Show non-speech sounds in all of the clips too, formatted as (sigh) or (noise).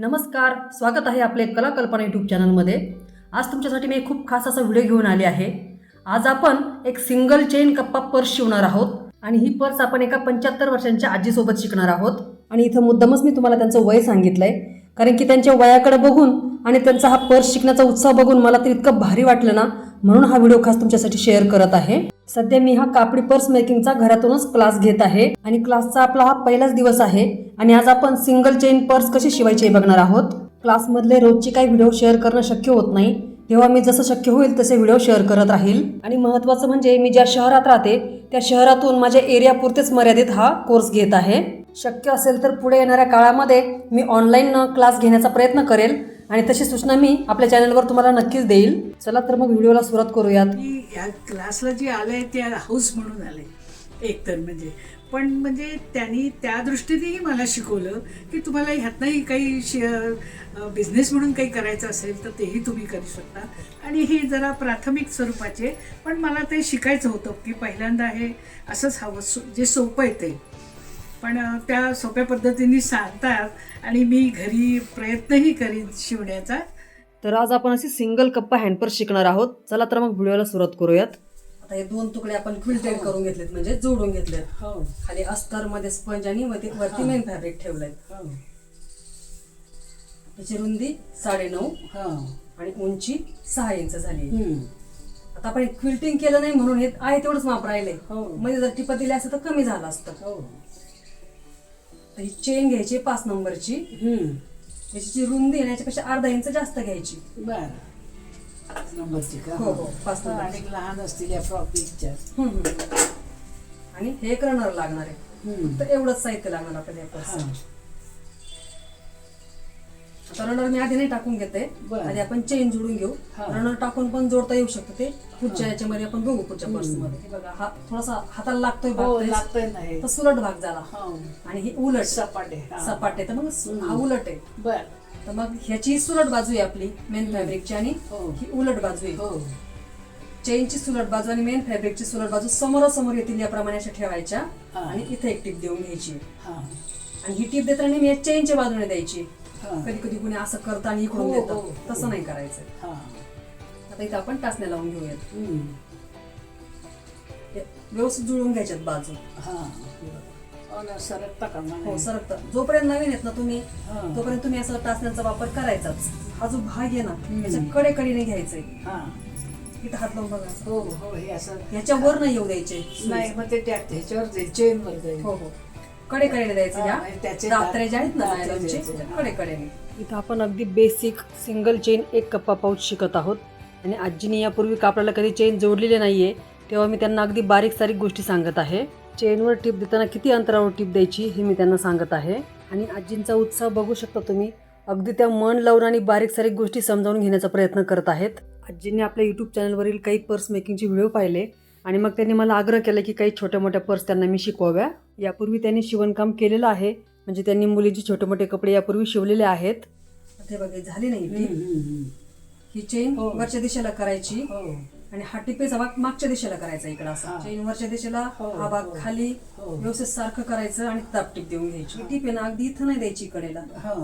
नमस्कार स्वागत आहे आपले कला कल्पना यूट्यूब चॅनलमध्ये. आज तुमच्यासाठी मी खूप खास असा व्हिडिओ घेऊन आले आहे. आज आपण एक सिंगल चेन कप्पा पर्स शिवणार आहोत आणि ही पर्स आपण एका पंच्याहत्तर वर्षांच्या आजीसोबत शिकणार आहोत. आणि इथं मुद्दामच मी तुम्हाला त्यांचं वय सांगितलं आहे कारण की त्यांच्या वयाकडे बघून आणि त्यांचा हा पर्स शिकण्याचा उत्साह बघून मला तर इतकं भारी वाटलं ना म्हणून हा व्हिडिओ खास तुमच्यासाठी शेअर करत आहे. सध्या मी हा कापडी पर्स मेकिंगचा घरातूनच क्लास घेत आहे आणि क्लासचा आपला हा पहिलाच दिवस आहे आणि आज आपण सिंगल चेन पर्स कशी शिवायची बघणार आहोत. क्लासमधले रोजचे काही व्हिडिओ शेअर करणं शक्य होत नाही तेव्हा मी जसं शक्य होईल तसे व्हिडिओ शेअर करत राहील. आणि महत्त्वाचं म्हणजे मी ज्या शहरात राहते त्या शहरातून माझ्या एरियापुरतेच मर्यादित हा कोर्स घेत आहे. शक्य असेल तर पुढे येणाऱ्या काळामध्ये मी ऑनलाईन क्लास घेण्याचा प्रयत्न करेल. आणि तशी सूचना मी आपल्या चॅनलवर तुम्हाला नक्कीच देईल. चला तर मग व्हिडिओला सुरुवात करूयात. मी या क्लासला जे आले ते हाऊस म्हणून आले एकतर म्हणजे. पण म्हणजे त्यांनी त्या दृष्टीनेही मला शिकवलं की तुम्हाला ह्यातनंही काही बिझनेस म्हणून काही करायचं असेल तर तेही तुम्ही करू शकता. आणि हे जरा प्राथमिक स्वरूपाचे पण मला ते शिकायचं होतं की पहिल्यांदा हे असंच हवं सो- जे सोपं आहे ते. पण त्या सोप्या पद्धतीने सांगतात आणि मी घरी प्रयत्नही करीन शिवण्याचा. तर आज आपण अशी सिंगल कप्पा हँडपर्स शिकणार आहोत. चला तर मग व्हिडिओला सुरुवात करूयात. आता हे दोन तुकडे आपण क्विल्टेड करून घेतलेत म्हणजे जोडून घेतलेत. हो. खाली अस्तरमध्ये स्पंज आणि वरती वरती मेन फॅब्रिक ठेवलंय. हो. त्याची रुंदी साडेनऊ हो. आणि उंची सहा इंच झाली. हम्म. आता आपण क्विल्टिंग केलं नाही म्हणून हे आहे तेवढंच माप राहिलंय. हो. मध्ये जर टिपा दिली असतं तर कमी झालं असतं. हो. ही चेन घ्यायची पाच नंबरची हम्म. याची जी रुंदी आहे ना, याच्यापेक्षा अर्धा इंच जास्त घ्यायची बर नंबरची का हो, हो, पाच. आणि लहान असतील या हम्म, हम्म. आणि हे एक रनर लागणार आहे तर एवढंच साहित्य लागणार आपल्याला या. आता रनर मी आधी नाही टाकून घेते. बरं. आधी आपण चेन जोडून घेऊ. हा. रनर टाकून पण जोडता येऊ शकतो ते. पुढच्या याच्यामध्ये आपण बघू पुढच्या पर्समध्ये हे बघा. हा थोडासा हाताला लागतोय भाग हो तरी लागतंय ना हे. तर सुलट भाग झाला. हो. आणि हे उलट. सपाट आहे हा. सपाट. आहे तर मग हा उलट आहे. बर. तर मग ह्याची सुलट बाजू आहे आपली मेन फॅब्रिकची आणि हो. ही उलट बाजू आहे. हो. चेनची सुलट बाजू आणि मेन फॅब्रिकची सुलट बाजू समोरासमोर येतील याप्रमाणे अशा ठेवायच्या. हा. आणि इथे एक टिप देऊन घ्यायची. हा. आणि ही टिप देताना मी चेनच्या बाजूने द्यायची. कधी कधी कुणी असं करतं आणि इकडून हो, देतं. हो, तसं नाही करायचं. हा. आता इथं आपण टाचण्या लावून घेऊयात. हे व्यवस्थित जुळून घ्यायच्यात बाजू. हा. हो ना सरकता का हो मला सरकतं. जोपर्यंत नवीन आहेत ना तुम्ही हा. तोपर्यंत तुम्ही असं टाचण्याचा वापर करायचाच. हा जो भाग आहे ना हम्म. त्याच्या कडे कडीने घ्यायचंय. हा. इथं हात लावून बघा. हो हो हे असं ह्याच्या वर नाही येऊ द्यायचे. नाही मग ते त्या ह्याच्यावर चेन वर जाईल. हो हो. कडे कडेने द्यायचं हा, ह्या आणि त्याचे दात्रे जे आहेत ना नायलॉनचे, द्यायचे, हा. कडे कडेने इथं आपण अगदी बेसिक सिंगल चेन एक कप्पा पाऊच शिकत आहोत. आणि आजीने यापूर्वी कापडाला कधी चेन जोडलेली नाहीये तेव्हा मी त्यांना अगदी बारीक सारीक गोष्टी सांगत आहे. चेनवर टिप देताना किती अंतरावर टिप द्यायची हे मी त्यांना सांगत आहे. आणि आजींचा उत्साह बघू शकता तुम्ही. अगदी त्या मन लावून आणि बारीक सारीक गोष्टी समजावून घेण्याचा प्रयत्न करत आहेत. आजींनी आपल्या यूट्यूब चॅनलवरील काही पर्स मेकिंगचे व्हिडिओ पाहिले. आणि मग त्यांनी मला आग्रह केला की काही छोट्या मोठ्या पर्स त्यांना मी शिकवाव्या यापूर्वी त्यांनी शिवणकाम केलेलं आहे म्हणजे त्यांनी मुलींचे छोटे मोठे कपडे यापूर्वी शिवलेले आहेत ते बघा झाली नाही. ही चेन हो. वरच्या दिशेला करायची हो आणि हा टिपेचा भाग मागच्या दिशेला करायचा इकडे असा. चेन वरच्या दिशेला हो, हा भाग. खाली. व्यवस्थित सारखं करायचं आणि दाब टिप देऊन घ्यायची ना अगदी इथं नाही द्यायची कडेला हा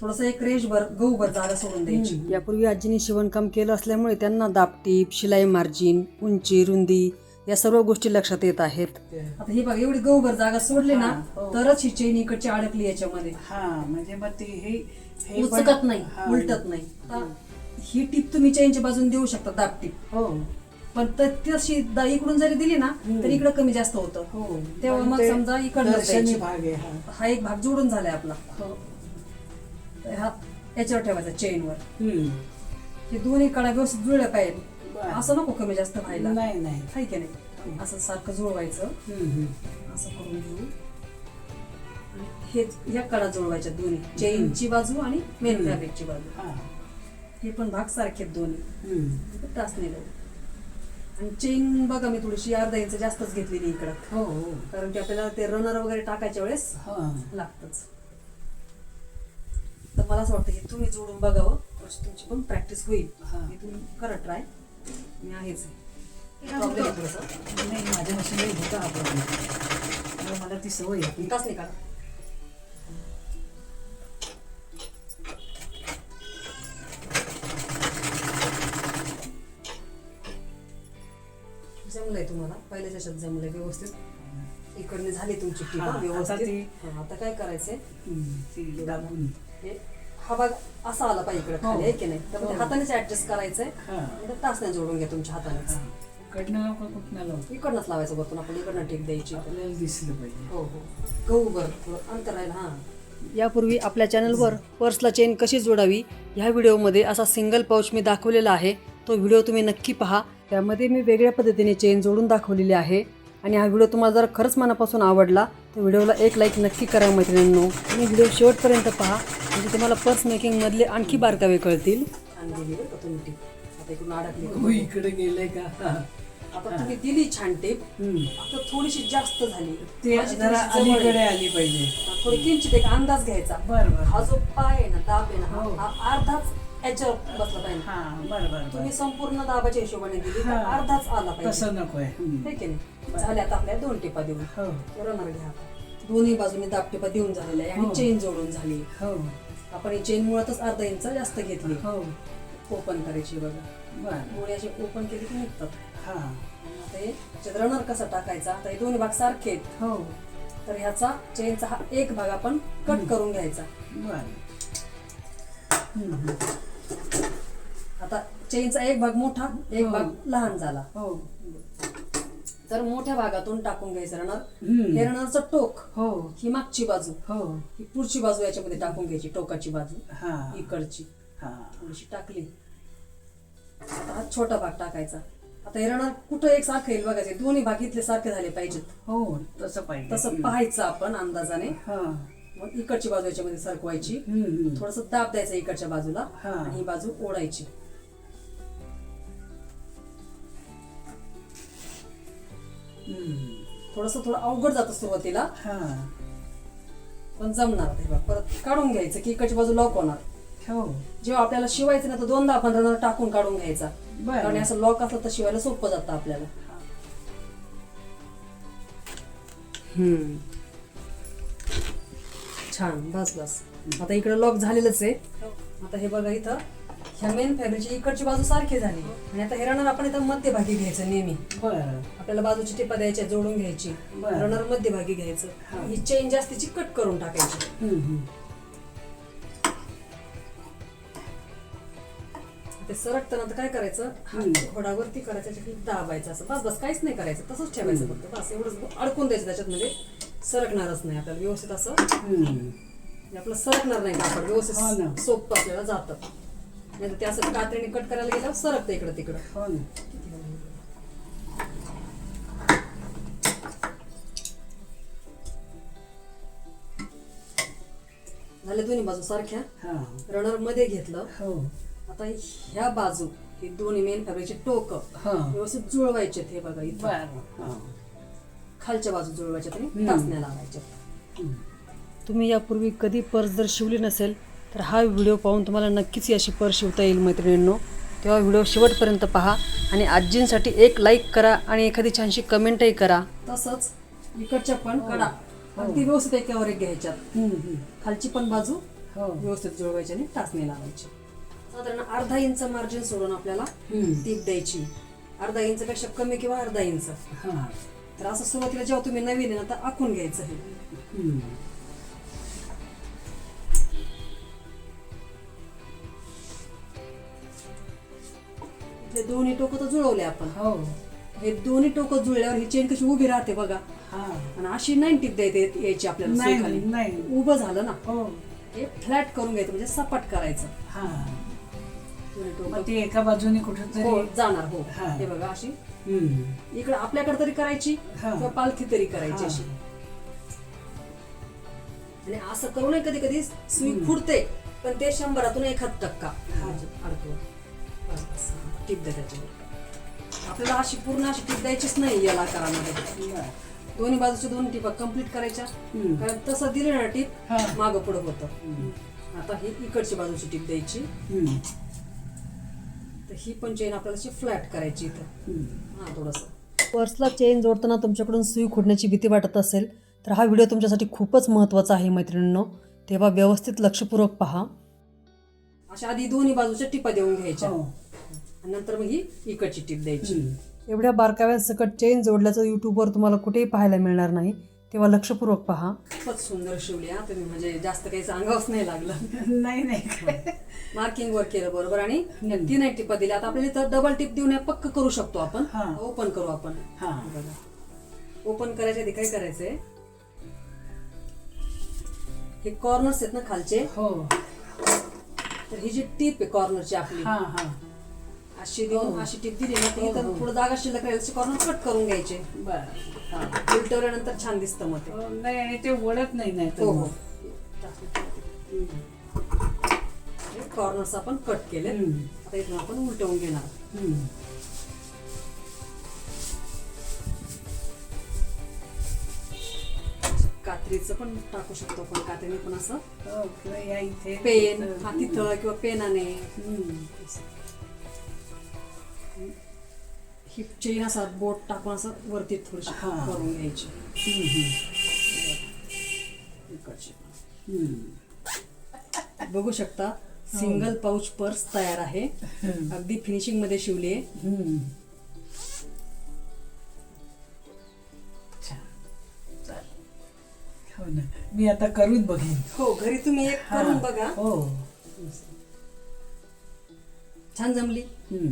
थोडस एक रेशभर गहूभर जागा सोडून द्यायची. यापूर्वी आजीने शिवणकाम केलं असल्यामुळे त्यांना दाबटीप शिलाई मार्जिन उंची रुंदी या सर्व गोष्टी लक्षात येत आहेत. आता ही बघा एवढी गहूभर जागा सोडली ना हा, हो. तरच ही चेन इकडची अडकली याच्यामध्ये. हा म्हणजे मग ते हे हे उचकत नाही हा. उलटत नाही. आता ही टिप तुम्ही चेनच्या बाजून देऊ शकता दाब टिप. हो. पण त- तशी इकडून जरी दिली ना. तर इकडं कमी जास्त होतं. हो. तेव्हा मग समजा इकडनं आहे हा. हा एक भाग जोडून झालाय आपला. हो तर हा याच्यावर ठेवायचा चेनवर हम्म. हे दोन्ही कडा व्यवस्थित जुळल्या पाहिजे बरं. असं नको कमी जास्त व्हायला. नाही नाही. हाय की नाही? असं सारखं जुळवायचं. हम्म, हम्म. असं करून घेऊ. आणि हे या कडा जुळवायच्या दोन्ही. चेनची बाजू आणि मेन हम्म. फॅब्रिकची बाजू. हा. हे पण भाग सारखे आहेत दोन्ही. हम्म. टाचणी लावू आणि चेन बघा मी थोडीशी अर्धा इंच जास्तच घेतलेली इकडं. हो हो. कारण की आपल्याला ते रनर वगैरे टाकायच्या वेळेस हा. लागतच. तर मला असं वाटतं की तुम्ही जोडून बघावं. म्हणजे तुमची पण प्रॅक्टिस होईल. मी तुम्ही करा ट्राय मी आहेच आहे. नाही माझ्या मशीनला होता हा प्रॉब्लेम मला ती सवय तास नाही जमलंय तुम्हाला? पहिल्याच याच्यात जमलंय व्यवस्थित. इकडने झाली तुमची व्यवस्थित. आता काय करायचंय? ती दाबून. हे हा भाग असा आला पाहिजे इकडे खाली हो. आहे की नाही? तर मग ते हो. हातानेच ऍडजस्ट करायचंय. हा. आणि टाचण्या जोडून घ्या तुमच्या हातानेच. कडनं लाव का कुठनं लाव? इकडनंच लावायचं वरतून आपण इकडनं टीप द्यायची. आपल्याला दिसलं पाहिजे. हो हो. गहू बरं थोडं अंतर राहील हां. यापूर्वी आपल्या चॅनलवर पर्सला चेन कशी जोडावी ह्या व्हिडिओमध्ये असा सिंगल पाऊच मी दाखवलेला आहे. तो व्हिडिओ तुम्ही नक्की पहा. त्यामध्ये मी वेगळ्या पद्धतीने चेन जोडून दाखवलेली आहे. आणि हा व्हिडिओ तुम्हाला जर खरंच मनापासून आवडला व्हिडिओला एक लाईक नक्की करा मैत्रिणींनो. आणि व्हिडिओ शेवटपर्यंत पहा. म्हणजे तुम्हाला पर्स मेकिंगमधले आणखी बारकावे कळतील. हो इकडे गेलंय का. आता तुम्ही दिली छान टीप. आता थोडीशी जास्त झाली. ते जरा आहे. अलीकडे आली पाहिजे. थोडी किंचित एक अंदाज घ्यायचा. बर बर. हा जो पाय आहे ना दाब आहे ना हो. हा अर्धाच याच्यावर बसला पाहिजे. हा बर बर तुम्ही संपूर्ण दाबाच्या हिशोबाने दिली तर. अर्धाच आला पाहिजे. तसं नकोय हम्म. हे की नाही झाले आता आपल्या दोन टिपा देऊन. हो. रनर घ्या दोन्ही बाजूनी दाब टिपा देऊन झालेल्या आहे आणि हो. चेन जोडून झाली. हो. आपण ही चेन मुळातच अर्धा इंच जास्त घेतली. हो. ओपन करायची बघा. बर. मुळे अशी ओपन केली की निघतात. हा. आणि आता हे रनर कसा टाकायचा आता हे दोन्ही भाग सारखे आहेत. हो. तर ह्याचा चेनचा हा एक भाग आपण कट करून घ्यायचा. बर. हम्म, हम्म. आता चेनचा एक भाग मोठा एक हो. भाग लहान झाला. हो. तर मोठ्या भागातून टाकून घ्यायचं रनर. हे रनरचं टोक हो. ही मागची बाजू. हो. ही पुढची बाजू याच्यामध्ये टाकून घ्यायची टोकाची बाजू. हा. इकडची. हा. थोडीशी टाकली. आता हा छोटा भाग टाकायचा. आता हे रनर कुठं एक सारखं येईल बघायचे दोन्ही भाग इथले सारखे झाले पाहिजेत. हो तसं पाहिजे. तसं पाहायचं आपण अंदाजाने. मग इकडची बाजू याच्यामध्ये सरकवायची. थोडस दाब द्यायचं इकडच्या बाजूला हा. आणि ही बाजू ओढायची. थोडस थोडं अवघड जातं सुरुवातीला. हा. पण जमणार ते बघ. परत काढून घ्यायचं की इकडची बाजू लॉक होणार. हो. जेव्हा आपल्याला शिवायचं ना तर दोनदा आपण रनर टाकून काढून घ्यायचा. कारण असं लॉक असलं तर शिवायला सोपं जातं आपल्याला. हम्म. छान बस बस. आता इकडे लॉक झालेलंच आहे. आता हे बघा इथं. ह्या मेन फॅब्रिकची इकडची बाजू सारखी झाली. आणि आता हे रनर आपण इथं मध्यभागी घ्यायचं नेहमी. बर. आपल्याला बाजूची टिपा द्यायच्या जोडून घ्यायची. बरं. रनर मध्यभागी घ्यायचं. ही. चेन जास्तीची कट करून टाकायची. हम्म, हम्म. ते सरकताना तर काय करायचं? हम्म. घोडावरती करायचं त्याच्यात दाबायचं असं. बस बस काहीच नाही करायचं. तसंच ठेवायचं फक्त. बस एवढंच अडकून द्यायचं त्याच्यात म्हणजे सरकणारच नाही आपल्याला. व्यवस्थित असं हम्म. म्हणजे आपलं सरकणार नाही कापड हो ना. व्यवस्थित सोपं आपल्याला जातं. नाही ते असं कात्रीने कट करायला गेल्यावर सरकतं इकडं तिकडं. हो ना. झाले दोन्ही बाजू सारख्या? हा. रनरमध्ये घेतलं. हो. आता ह्या बाजू ही दोन्ही मेन फॅब्रिकचे टोक हा. व्यवस्थित जुळवायचे हे बघा इथं. बर. हा. खालच्या बाजू जुळवायच्या आणि हम्म. टाचण्या लावायच्या. हम्म. तुम्ही यापूर्वी कधी पर्स जर शिवली नसेल तर हा व्हिडिओ पाहून तुम्हाला नक्कीच ही अशी पर्स शिवता येईल मैत्रिणींनो. तेव्हा व्हिडिओ शेवटपर्यंत पहा आणि आजींसाठी एक लाईक करा आणि एखादी छानशी कमेंटही करा. तसंच इकडच्या पण कडा अगदी व्यवस्थित एकावर एक घ्यायच्यात हम्म. खालची पण बाजू हो. व्यवस्थित जुळवायची आणि टाचणी लावायची. साधारण अर्धा इंच मार्जिन सोडून आपल्याला. टीप द्यायची. अर्धा इंच पेक्षा कमी किंवा अर्धा इंच. हा. तर असं सुरुवातीला जेव्हा तुम्ही नवीन आहे ना तर आखून घ्यायचं हे. हे दोन्ही टोकं तर जुळवले आपण. हो. हे दोन्ही टोकं जुळल्यावर ही चेन कशी उभी राहते बघा. हा. आणि अशी नाही टिप द्यायची यायची आपल्याला नाही, सुईखाली. नाही. उभं झालं ना. हो. हे फ्लॅट करून घ्यायचं म्हणजे सपाट करायचं. हा. दोन्ही मग टोकं ते एका बाजूने हो कुठेतरी जाणार हो. हा. हे बघा अशी. हम्म. इकडे आपल्याकडे तरी करायची हा. किंवा पालखी तरी करायची हा. अशी. आणि असं करू नये कधी कधी सुई फुटते पण ते शंभरातून एखाद टक्का. हा, टीप द्या त्याच्यावर आपल्याला अशी पूर्ण अशी टीप द्यायचीच नाही या आकारामध्ये. दोन्ही बाजूच्या दोन टिपा कंप्लीट करायच्या. कारण तसं दिलं ना टीप. मागं पुढं होतं. आता ही इकडची बाजूची टीप द्यायची. तर ही पण चेन आपल्याला अशी फ्लॅट करायची इथं. हां थोडंसं पर्सला चेन जोडताना तुमच्याकडून सुई खुडण्याची भीती वाटत असेल तर हा व्हिडिओ तुमच्यासाठी खूपच महत्त्वाचा आहे मैत्रिणींनो तेव्हा व्यवस्थित लक्षपूर्वक पहा अशा आधी दोन्ही बाजूच्या टिपा देऊन घ्यायच्या हो नंतर मग ही इकडची टीप द्यायची. एवढ्या बारकाव्यात सकट चेन जोडल्याचं यूट्यूबवर तुम्हाला कुठेही पाहायला मिळणार नाही. तेव्हा लक्षपूर्वक पहा. खूपच सुंदर शिवली हा. तुम्ही म्हणजे जास्त काही सांगावंच नाही लागलं. (laughs) नाही नाही. (laughs) मार्किंग वर केलं बरोबर. आणि तीन एक टिपा दिल्या आता आपल्याला इथं डबल टिप देऊन या पक्क करू शकतो आपण. हा. ओपन करू आपण. हा. बघा. ओपन करायच्या आधी काय करायचंय? हे कॉर्नर्स आहेत ना खालचे? हो. तर ही जी टीप आहे कॉर्नरची आपली हा हा. अशी देऊन अशी टीप दिली ना ती तर थोडं जागा शिल्लक राहील कॉर्नर कट करून घ्यायचे. बर. हा. उलटवल्यानंतर छान दिसतं मग ते. हो, नाही आणि ते वळत नाही नाही हो हो. कॉर्नर्स आपण कट केले. आता इथून आपण उलटवून घेणार. कात्रीचं पण टाकू शकतो आपण कात्रीने पण असं. हो, किंवा या इथे. पेन हा तिथं किंवा पेनाने ही चेन असा बोट टाकून असं वरती थोडीशी हा. करून घ्यायची. इकडची पण. बघू शकता सिंगल पाऊच पर्स तयार आहे. अगदी फिनिशिंगमध्ये शिवली आहे. हो ना मी आता करून बघेन हो घरी तुम्ही एक करून. बघा हो छान जमली.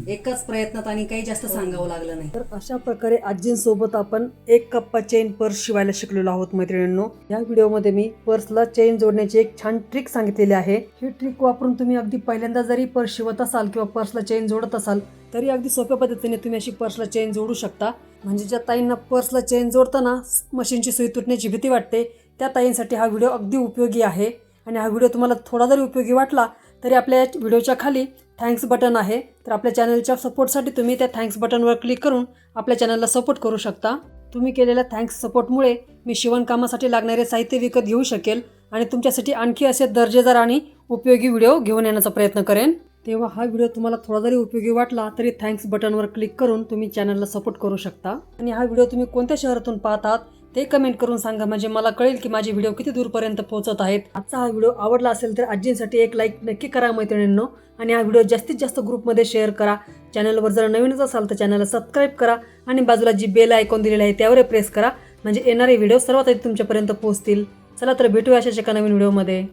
एकाच प्रयत्नात आणि काही जास्त सांगावं लागलं नाही. तर अशा प्रकारे आजींसोबत आपण एक कप्पा चेन पर्स शिवायला शिकलेलो आहोत मैत्रिणींनो. या व्हिडिओमध्ये मी पर्सला चेन जोडण्याची एक छान ट्रिक सांगितलेली आहे. ही ट्रिक वापरून तुम्ही अगदी पहिल्यांदा जरी पर्स शिवत असाल किंवा पर्सला चेन जोडत असाल तरी अगदी सोप्या पद्धतीने तुम्ही अशी पर्सला चेन जोडू शकता. म्हणजे ज्या ताईंना पर्सला चेन जोडताना मशीनची सुई तुटण्याची भीती वाटते त्या ताईंसाठी हा व्हिडिओ अगदी उपयोगी आहे. आणि हा व्हिडिओ तुम्हाला थोडा जरी उपयोगी वाटला तरी आपल्या या व्हिडिओच्या खाली थँक्स बटन आहे तर आपल्या चॅनलच्या सपोर्टसाठी तुम्ही त्या थँक्स बटनवर क्लिक करून आपल्या चॅनलला सपोर्ट करू शकता. तुम्ही केलेल्या थँक्स सपोर्टमुळे मी शिवणकामासाठी लागणारे साहित्य विकत घेऊ शकेल आणि तुमच्यासाठी आणखी असे दर्जेदार आणि उपयोगी व्हिडिओ घेऊन येण्याचा प्रयत्न करेन. तेव्हा हा व्हिडिओ तुम्हाला थोडा जरी उपयोगी वाटला तरी थँक्स बटनवर क्लिक करून तुम्ही चॅनलला सपोर्ट करू शकता. आणि हा व्हिडिओ तुम्ही कोणत्या शहरातून पाहतात? ते कमेंट करून सांगा. म्हणजे मला कळेल की माझे व्हिडिओ किती दूरपर्यंत पोहोचत आहेत. आजचा हा व्हिडिओ आवडला असेल तर आजींसाठी एक लाईक नक्की करा मैत्रिणींनो. आणि हा व्हिडिओ जास्तीत जास्त ग्रुपमध्ये शेअर करा. चॅनलवर जर नवीनच असाल तर चॅनलला सबस्क्राईब करा. आणि बाजूला जी बेल आयकॉन दिलेला आहे त्यावर प्रेस करा. म्हणजे येणारे व्हिडिओ सर्वात आधी तुमच्यापर्यंत पोहोचतील. चला तर भेटूया अशाच एका नवीन व्हिडिओमध्ये